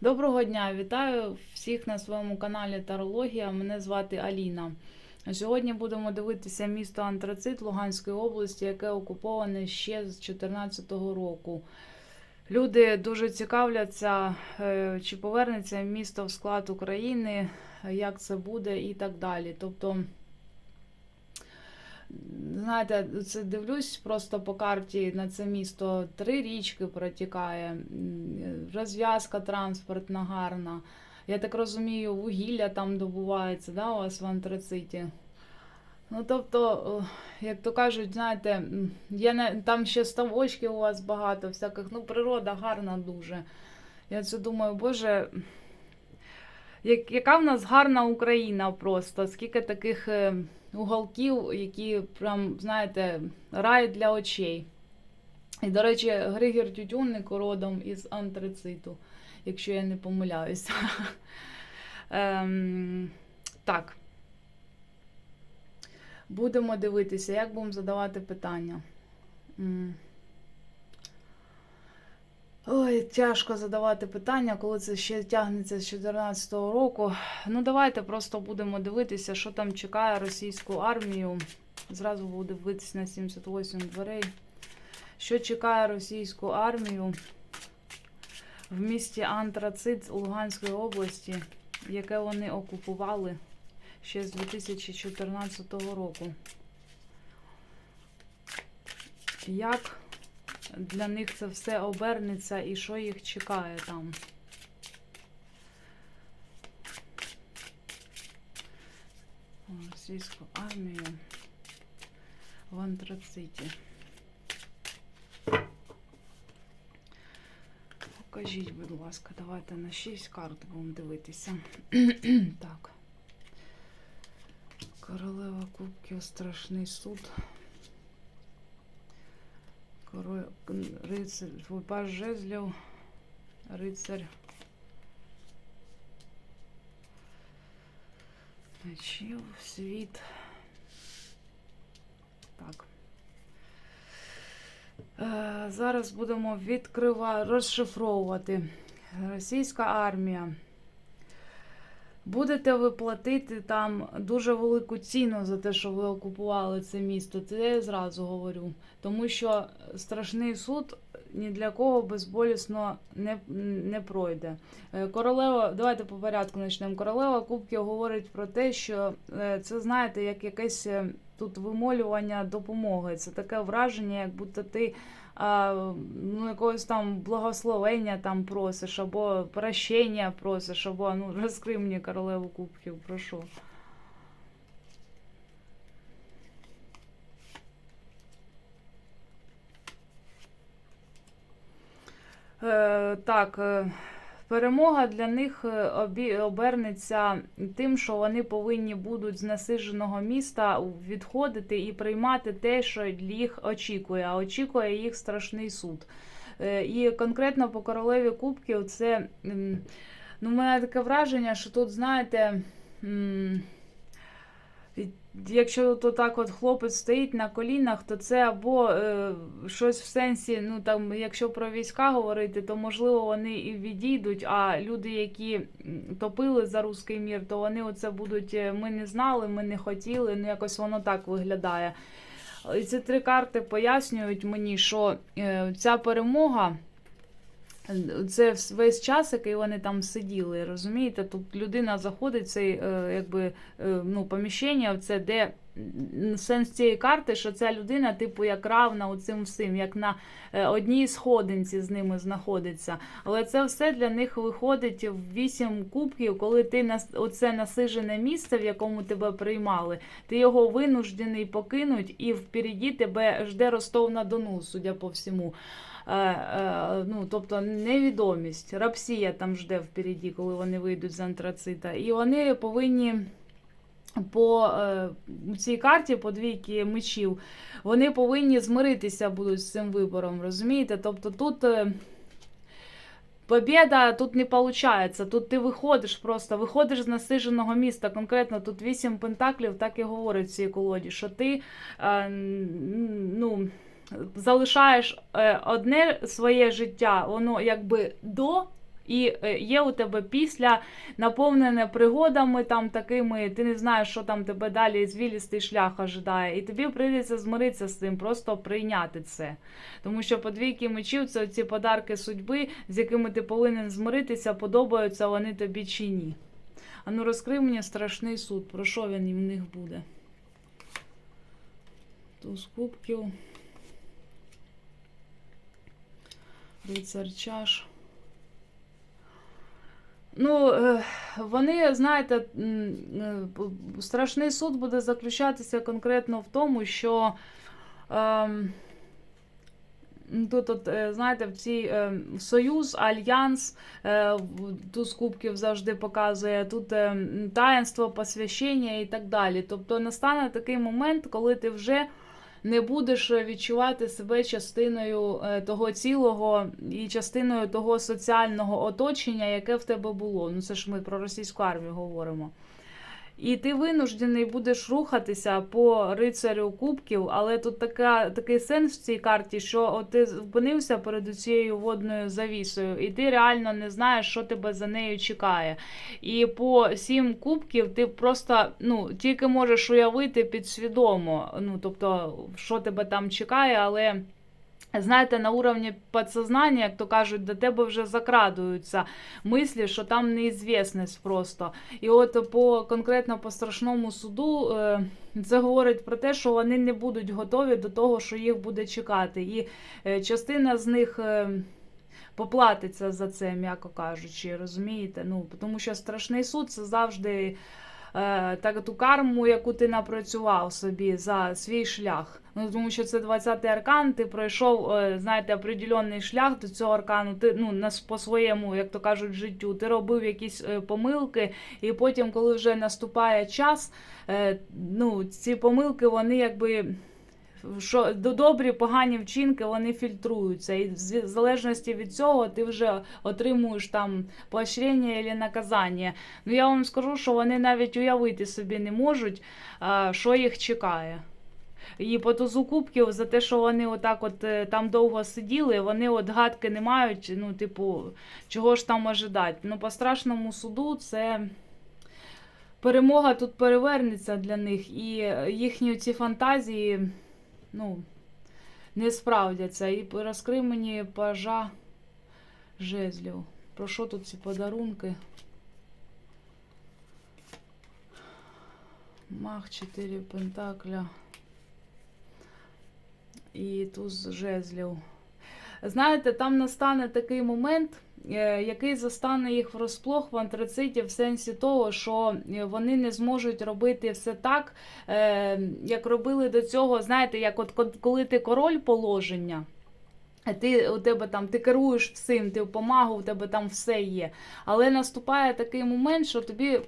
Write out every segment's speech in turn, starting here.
Доброго дня! Вітаю всіх на своєму каналі Тарологія. Мене звати Аліна. Сьогодні будемо дивитися місто Антрацит Луганської області, яке окуповане ще з 2014 року. Люди дуже цікавляться, е, чи повернеться місто в склад України, як це буде і так далі. Тобто, знаєте, це дивлюсь просто по карті на це місто. Три річки протікає, розв'язка транспортна гарна. Я так розумію, вугілля там добувається, да, у вас в антрациті. Ну, тобто, як то кажуть, знаєте, є не, там ще ставочки у вас багато, всяких, ну, природа гарна дуже. Я це думаю, боже, яка в нас гарна Україна просто, скільки таких е, уголків, які прям, знаєте, рай для очей. І, до речі, Григір Тютюнник родом із антрациту, якщо я не помиляюся. Ем, так. Будемо дивитися, як будемо задавати питання. Ой, тяжко задавати питання, коли це ще тягнеться з 2014 року. Ну, давайте просто будемо дивитися, що там чекає російську армію. Зразу буду дивитися на 78 дверей. Що чекає російську армію в місті Антрацит Луганської області, яке вони окупували ще з 2014 року. Як для них це все обернеться і що їх чекає там? Російську армію в Антрациті. Покажіть, будь ласка, давайте на 6 карт будемо дивитися. так. Королева Кубків, страшний суд. Король, рицар, паж жезлів, рицар. Мечів, світ. Так. Е, зараз будемо відкривати, розшифровувати. Російська армія. Будете ви платити там дуже велику ціну за те, що ви окупували це місто. Це я зразу говорю. Тому що страшний суд ні для кого безболісно не, не пройде. Е, Королева, давайте по порядку почнемо. Королева Кубків говорить про те, що е, це, знаєте, як якесь е, тут вимолювання допомоги. Це таке враження, як будто ти ну, якогось там благословення там просиш, або прощення просиш, або ну, розкрий мені королеву кубків, прошу. Е, так, е, перемога для них е, обернеться тим, що вони повинні будуть з насиженого міста відходити і приймати те, що їх очікує, а очікує їх страшний суд. Е, І конкретно по королеві Кубків, це ну, у мене таке враження, що тут, знаєте. Якщо то так от хлопець стоїть на колінах, то це або е, щось в сенсі, ну там, якщо про війська говорити, то можливо вони і відійдуть. А люди, які топили за руський мір, то вони оце будуть. е, Ми не знали, ми не хотіли. Ну якось воно так виглядає. І ці три карти пояснюють мені, що е, ця перемога. Це весь час, який вони там сиділи, розумієте? Тут людина заходить в цей е, якби, е, ну, поміщення, це де сенс цієї карти, що ця людина, типу, як равна оцим всім, як на е, одній сходинці з ними знаходиться. Але це все для них виходить в вісім кубків, коли ти на оце насижене місце, в якому тебе приймали, ти його винуждений покинуть, і впереді тебе жде Ростов на Дону, судя по всьому. Е, е, ну, тобто невідомість, рапсія там жде впереді, коли вони вийдуть з антрацита. І вони повинні по е, цій карті, по двійки мечів, вони повинні змиритися будуть з цим вибором, розумієте? Тобто тут. Побєда тут не виходить. Тут ти виходиш просто, виходиш з насиженого міста. Конкретно тут вісім пентаклів, так і говорить в цій колоді, що ти ну, залишаєш е, одне своє життя, воно якби до І е, є у тебе після наповнене пригодами, там такими, ти не знаєш, що там тебе далі звілістий шлях ожидає. І тобі прийдеться змиритися з цим, просто прийняти це. Тому що подвійки мечів це ці подарки судьби, з якими ти повинен змиритися, подобаються вони тобі чи ні. А ну розкрий мені страшний суд, про що він в них буде? Туз кубків. Рицар чаш. Ну, е, вони, знаєте, е, страшний суд буде заключатися конкретно в тому, що ем, тут, от, е, знаєте, в цій союз, альянс, в- туз кубків завжди показує, тут таїнство, посвящення і так далі. Тобто настане такий момент, коли ти вже не будеш відчувати себе частиною е, того цілого і частиною того соціального оточення, яке в тебе було. Ну це ж ми про російську армію говоримо. І ти винуждений будеш рухатися по рицарю кубків, але тут така, такий сенс в цій карті, що от ти зупинився перед цією водною завісою, і ти реально не знаєш, що тебе за нею чекає. І по сім кубків ти просто ну, тільки можеш уявити підсвідомо, ну, тобто, що тебе там чекає, але. Знаєте, на уровні підсознання, як то кажуть, до тебе вже закрадуються мислі, що там неізвісність просто. І от по конкретно по страшному суду е, це говорить про те, що вони не будуть готові до того, що їх буде чекати. І е, частина з них. е, Поплатиться за це, м'яко кажучи, розумієте? Ну, тому що страшний суд це завжди так, ту карму, яку ти напрацював собі за свій шлях. Ну, тому що це 20-й аркан, ти пройшов, е, знаєте, определенний шлях до цього аркану, ти ну, на, по своєму, як то кажуть, життю, ти робив якісь е, помилки, і потім, коли вже наступає час, е, ну, ці помилки, вони якби. Що до добрі, погані вчинки вони фільтруються, і в залежності від цього ти вже отримуєш там поощрення або наказання. Ну я вам скажу, що вони навіть уявити собі не можуть, що їх чекає. І по тузу кубків за те, що вони отак от е, там довго сиділи, вони от гадки не мають, ну, типу, чого ж там ожидати. Ну, по страшному суду це перемога тут перевернеться для них, і їхні ці фантазії, ну, не справдяться. І розкрив мені пажа жезлів. Про що тут ці подарунки? Мах 4 пентакля і туз жезлів. Знаєте, там настане такий момент, е, який застане їх врозплох в антрациті в сенсі того, що е, вони не зможуть робити все так, е, як робили до цього. Знаєте, як от ко- коли ти король положення. Ти у тебе там ти керуєш всім, ти помагу, у тебе там все є. Але наступає такий момент, що тобі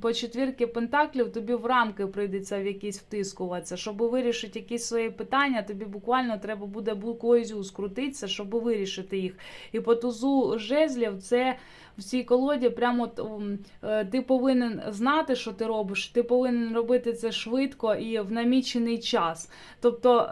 по четвірки пентаклів тобі в рамки прийдеться в якісь втискуватися. Щоб вирішити якісь свої питання, тобі буквально треба буде буквою скрутитися, щоб вирішити їх. І по тузу жезлів це в цій колоді прямо е, ти повинен знати, що ти робиш, ти повинен робити це швидко і в намічений час. Тобто.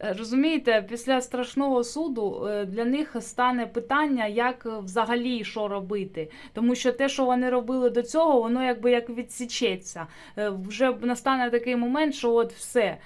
Е, Розумієте, після страшного суду е, для них стане питання, як е, взагалі що робити. Тому що те, що вони робили до цього, воно якби як відсічеться. Вже настане такий момент, що от все.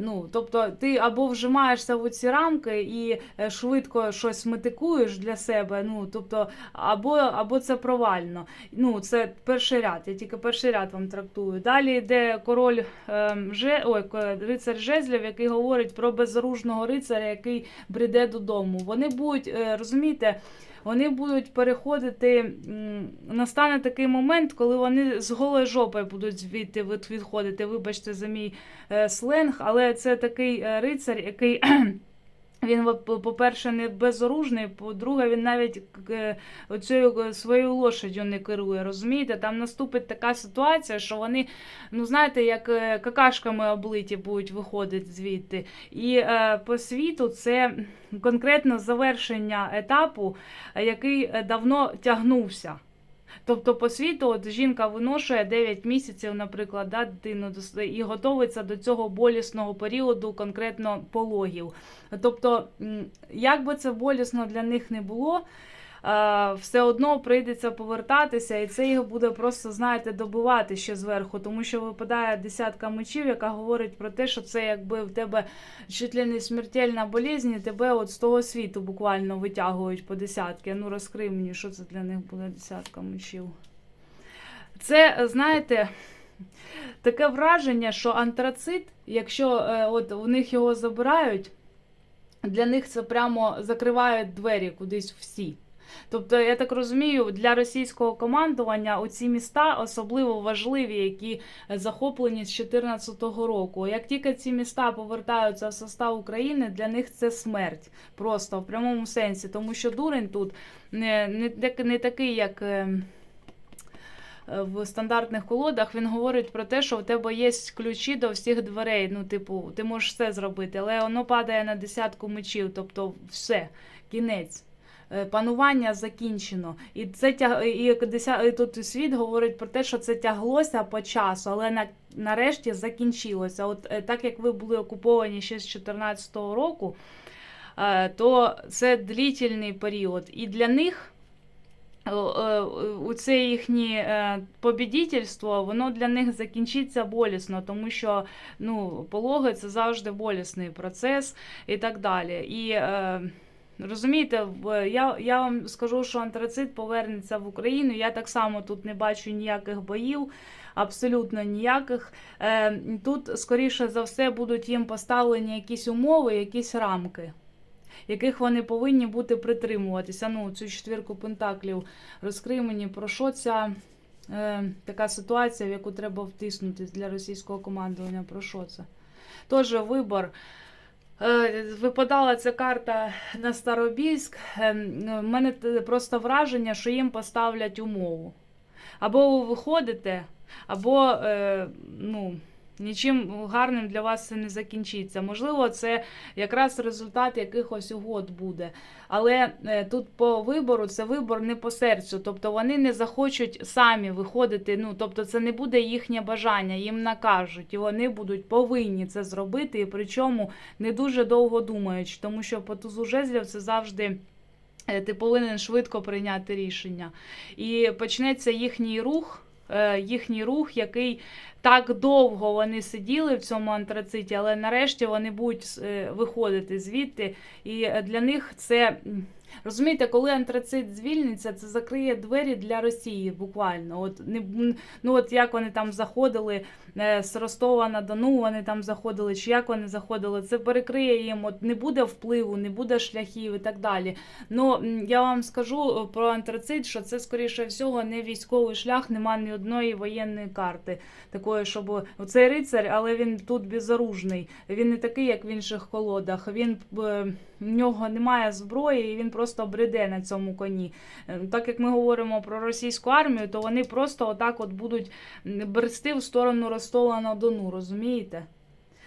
Ну, тобто ти або вжимаєшся в ці рамки і швидко щось метикуєш для себе. Ну, тобто, або, або це провально. Ну, це перший ряд. Я тільки перший ряд вам трактую. Далі йде король ем, ой, рицар жезлів, який говорить про безоружного рицаря, який бреде додому. Вони будуть, е, розумієте, вони будуть переходити. Настане такий момент, коли вони з голої жопи будуть звідти відходити. Вибачте за мій е, сленг, але це такий е, рицар, який. Він, по- по-перше, не безоружний, по-друге, він навіть е, оцею своєю лошаддю не керує. Розумієте? Там наступить така ситуація, що вони, ну знаєте, як е, какашками облиті будуть виходити звідти. І е, по світу це конкретно завершення етапу, е, який давно тягнувся. Тобто по світу от жінка виношує 9 місяців, наприклад, да, дитину і готується до цього болісного періоду, конкретно пологів. Тобто, як би це болісно для них не було, все одно прийдеться повертатися, і це їх буде просто, знаєте, добивати ще зверху, тому що випадає десятка мечів, яка говорить про те, що це якби в тебе чуть ли не смертельна болезнь, і тебе от з того світу буквально витягують по десятки. Ну розкрий мені, що це для них буде десятка мечів. Це, е, знаєте, таке враження, що антрацит, якщо е, от у них його забирають, для них це прямо закривають двері кудись всі. Тобто, я так розумію, для російського командування оці міста особливо важливі, які захоплені з 2014 року. Як тільки ці міста повертаються в состав України, для них це смерть. Просто в прямому сенсі, тому що дурень тут не, не, не такий, як. е, е, В стандартних колодах він говорить про те, що в тебе є ключі до всіх дверей. Ну, типу, ти можеш все зробити, але воно падає на десятку мечів, тобто все, кінець. Е, Панування закінчено. І це і тут світ говорить про те, що це тяглося по часу, але на... нарешті закінчилося. От е, так як ви були окуповані ще з 2014 року, е, то це длительний період. І для них у це їхнє побідітельство, воно для них закінчиться болісно, тому що ну, пологи це завжди болісний процес і так далі. І розумієте, я, я вам скажу, що антрацит повернеться в Україну. Я так само тут не бачу ніяких боїв. Абсолютно ніяких. Е, Тут, скоріше за все, будуть їм поставлені якісь умови, якісь рамки, яких вони повинні бути притримуватися. Ну, цю четвірку пентаклів розкрий мені, про що ця е, така ситуація, в яку треба втиснутись для російського командування. Про що це? Тож вибор. Е, Випадала ця карта на Старобільськ. У В мене просто враження, що їм поставлять умову. Або ви виходите, або е, ну, нічим гарним для вас це не закінчиться. Можливо, це якраз результат якихось угод буде. Але е, тут по вибору це вибор не по серцю. Тобто вони не захочуть самі виходити. Ну, тобто, це не буде їхнє бажання, їм накажуть, і вони будуть повинні це зробити. І причому не дуже довго думаючи, тому що по тузу жезлів це завжди. е, Ти повинен швидко прийняти рішення. І почнеться їхній рух, їхній рух, який так довго вони сиділи в цьому антрациті, але нарешті вони будуть е, виходити звідти. І е, для них це. Розумієте, коли антрацит звільниться, це закриє двері для Росії буквально. От не ну от як вони там заходили е, з Ростова на Дону, вони там заходили, чи як вони заходили, це перекриє їм. От не буде впливу, не буде шляхів і так далі. Ну я вам скажу е, про антрацит, що це скоріше всього не військовий шлях, нема ні одної воєнної карти. Такої, щоб оцей рицар, але він тут безоружний. Він не такий, як в інших колодах. Він е, в нього немає зброї, і він просто бреде на цьому коні. Е, Так як ми говоримо про російську армію, то вони просто отак от будуть брести в сторону Ростова на Дону, розумієте?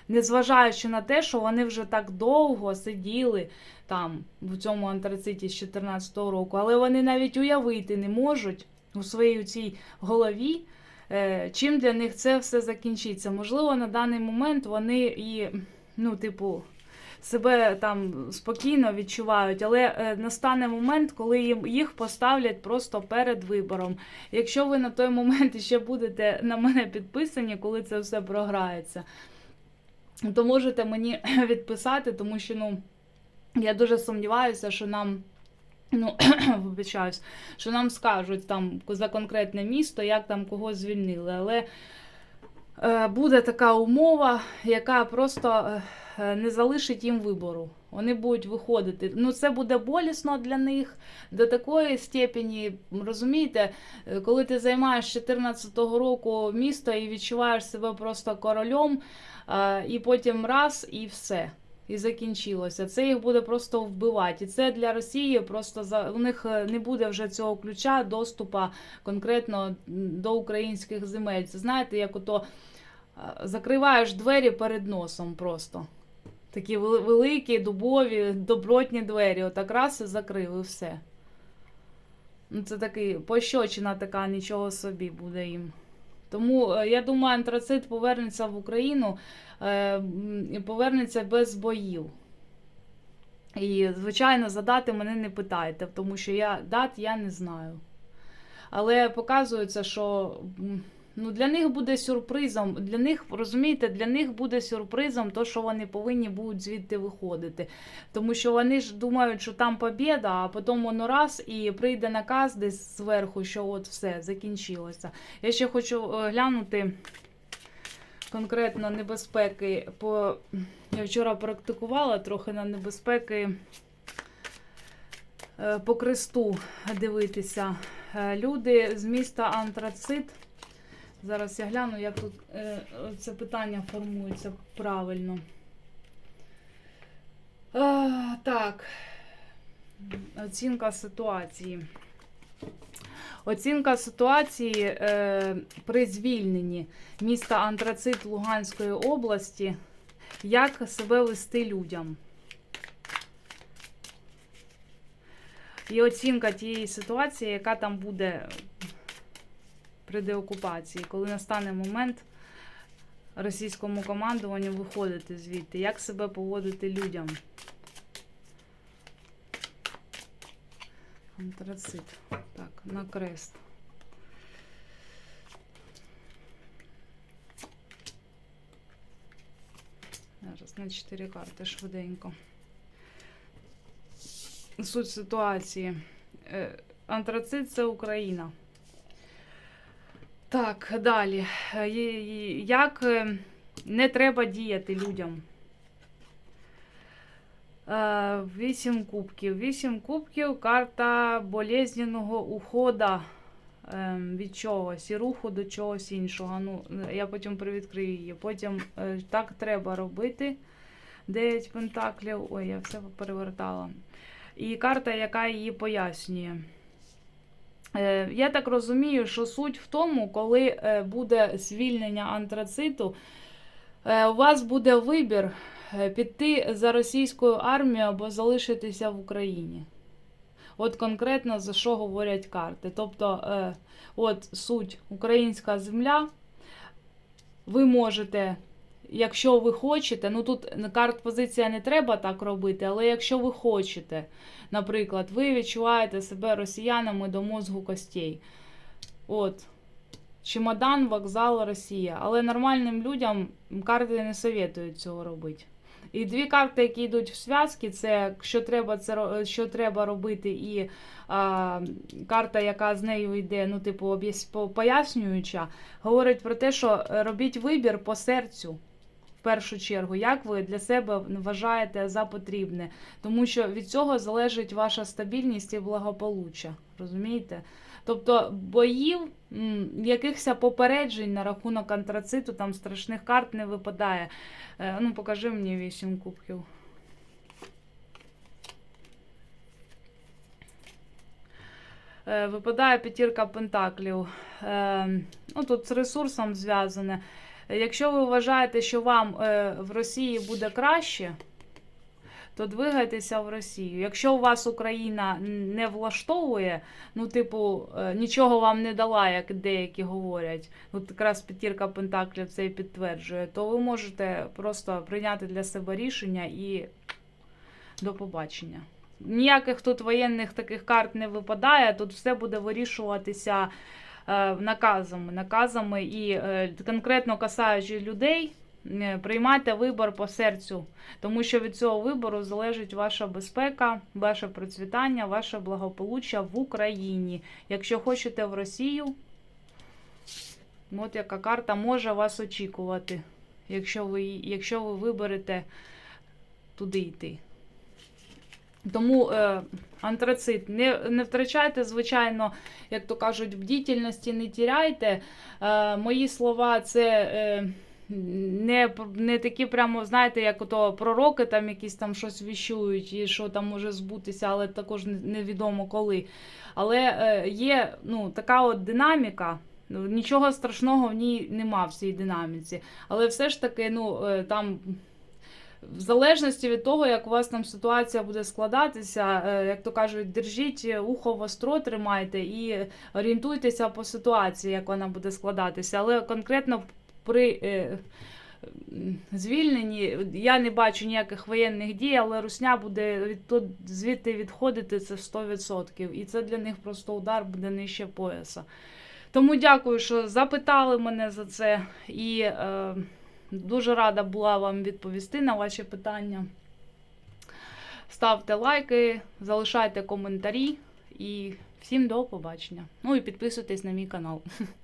Незважаючи на те, що вони вже так довго сиділи там в цьому антрациті з 2014 року, але вони навіть уявити не можуть у своїй цій голові, е, чим для них це все закінчиться. Можливо, на даний момент вони і, ну, типу, себе там спокійно відчувають, але е, настане момент, коли їм їх поставлять просто перед вибором. Якщо ви на той момент ще будете на мене підписані, коли це все програється, то можете мені відписати, тому що ну, я дуже сумніваюся, що нам. Ну, вибачаюсь, що нам скажуть там за конкретне місто, як там кого звільнили. Але е, буде така умова, яка просто е, не залишить їм вибору. Вони будуть виходити. Ну, це буде болісно для них до такої степені. Розумієте, е, коли ти займаєш з 14 року місто і відчуваєш себе просто королем, е, і потім раз і все. І закінчилося. Це їх буде просто вбивати. І це для Росії просто за у них е, не буде вже цього ключа доступа конкретно до українських земель. Це знаєте, як ото е, закриваєш двері перед носом просто. Такі великі, дубові, добротні двері. Отак раз і закрив, і все. Ну, це такий пощочина така, нічого собі буде їм. Тому е, я думаю, антрацит повернеться в Україну е, і повернеться без боїв. І, звичайно, за дати мене не питайте, тому що я дат я не знаю. Але показується, що ну, для них буде сюрпризом. Для них, розумієте, для них буде сюрпризом то, що вони повинні будуть звідти виходити. Тому що вони ж думають, що там побєда, а потім воно раз і прийде наказ десь зверху, що от все, закінчилося. Я ще хочу е, глянути конкретно небезпеки. По... Я вчора практикувала трохи на небезпеки е, по кресту дивитися. Е, Люди з міста Антрацит. Зараз я гляну, як тут е, це питання формується правильно. Е, так. Оцінка ситуації. Оцінка ситуації е, при звільненні міста Антрацит Луганської області. Як себе вести людям? І оцінка тієї ситуації, яка там буде при деокупації, коли настане момент російському командуванню виходити звідти, як себе поводити людям. Антрацит. Так, на крест. Зараз на 4 карти швиденько. Суть ситуації. Е, Антрацит це Україна. Так, далі. Е, Як е, не треба діяти людям? Е, Вісім кубків. Вісім кубків карта болезненного ухода ем, від чогось і руху до чогось іншого. Ну, я потім привідкрию її. Потім так треба робити. Дев'ять пентаклів. Ой, я все перевертала. І карта, яка її пояснює. Е, Я так розумію, що суть в тому, коли е, буде звільнення антрациту, е, у вас буде вибір піти за російською армією або залишитися в Україні. От конкретно за що говорять карти. Тобто, от суть українська земля, ви можете, якщо ви хочете, ну тут карт позиція не треба так робити, але якщо ви хочете, наприклад, ви відчуваєте себе росіянами до мозгу костей. От. Чемодан, вокзал, Росія. Але нормальним людям карти не советують цього робити. І дві карти, які йдуть в зв'язки, це що треба, це що треба робити, і а, карта, яка з нею йде, ну, типу, пояснююча, говорить про те, що робіть вибір по серцю. В першу чергу, як ви для себе вважаєте за потрібне, тому що від цього залежить ваша стабільність і благополуччя. Розумієте? Тобто боїв, якихось попереджень на рахунок антрациту, там страшних карт не випадає. Е, ну, покажи мені вісім кубків. Е, Випадає п'ятірка пентаклів. Е, ну, тут з ресурсом зв'язане. Якщо ви вважаєте, що вам е, в Росії буде краще, то двигайтеся в Росію. Якщо у вас Україна не влаштовує, ну, типу, е, нічого вам не дала, як деякі говорять, от якраз п'ятірка Пентаклів це і підтверджує, то ви можете просто прийняти для себе рішення і до побачення. Ніяких тут воєнних таких карт не випадає, тут все буде вирішуватися наказами, наказами і е, конкретно касаючи людей, е, приймайте вибор по серцю, тому що від цього вибору залежить ваша безпека, ваше процвітання, ваше благополуччя в Україні. Якщо хочете в Росію, от яка карта може вас очікувати, якщо ви, якщо ви виберете туди йти. Тому е, антрацит не, не втрачайте, звичайно, як то кажуть, бдітельності не тіряйте. Е, мої слова це е, не, не такі прямо, знаєте, як ото пророки там якісь там щось віщують і що там може збутися, але також невідомо коли. Але е, є ну, така от динаміка. Нічого страшного в ній нема в цій динаміці. Але все ж таки, ну, е, там в залежності від того, як у вас там ситуація буде складатися, е, як то кажуть, держіть ухо востро, тримайте і орієнтуйтеся по ситуації, як вона буде складатися. Але конкретно при е, звільненні я не бачу ніяких воєнних дій, але русня буде від, звідти відходити це 100%. І це для них просто удар буде нижче пояса. Тому дякую, що запитали мене за це. І е, дуже рада була вам відповісти на ваші питання. Ставте лайки, залишайте коментарі і всім до побачення. Ну і підписуйтесь на мій канал.